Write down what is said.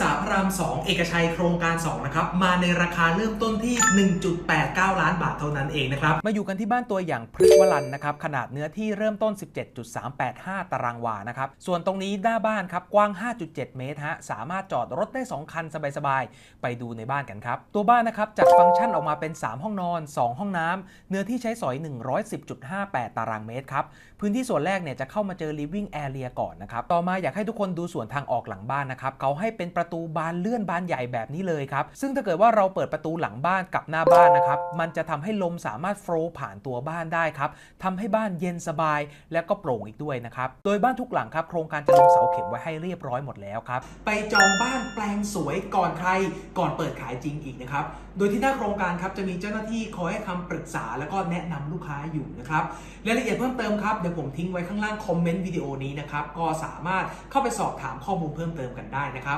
ษาพระราม 2 เอกชัยโครงการ 2 นะครับ มาในราคาเริ่มต้นที่ 1.89 ล้านบาทเท่านั้นเองนะครับ มาอยู่กันที่บ้านตัวอย่างพฤกษ์วลันนะครับ ขนาดเนื้อที่เริ่มต้น 17.385 ตารางวานะครับ ส่วนตรงนี้หน้าบ้านครับ กว้าง 5.7 เมตรฮะ สามารถจอดรถได้ 2 คันสบายๆ ไปดูในบ้านกันครับ ตัวบ้านนะครับจัดฟังก์ชันออกมาเป็น 3 ห้องนอน 2 ห้องน้ำเนื้อที่ใช้สอย 110.58 ตารางเมตรครับพื้นที่ส่วนแรกเนี่ยจะเข้ามาเจอ living area ก่อนนะครับต่อมาอยากให้ทุกคนดูส่วนทางออกหลังบ้านนะครับเขาให้เป็นประตูบานเลื่อนบานใหญ่แบบนี้เลยครับ ซึ่งถ้าเกิดว่าเราเปิดประตูหลังบ้านกับหน้าบ้านนะครับ มันจะทำให้ลมสามารถโฟล์ผ่านตัวบ้านได้ครับทำให้บ้านเย็นสบายและก็โปร่งอีกด้วยนะครับ โดยบ้านทุกหลังครับ โครงการจะลงเสาเข็มไว้ให้เรียบร้อยหมดแล้วครับ ไปจองบ้านแปลงสวยก่อนใคร ก่อนเปิดขายจริงอีกนะครับ โดยที่หน้าโครงการครับจะมีเจ้าหน้าที่คอยให้คำปรึกษาแล้วก็แนะนำลูกค้าอยู่นะครับ รายละเอียดเพิ่มเติมครับเดี๋ยวผมทิ้งไว้ข้างล่างคอมเมนต์วิดีโอนี้นะครับ ก็สามารถเข้าไปสอบถามข้อมูลเพิ่มเติมกันได้นะครับ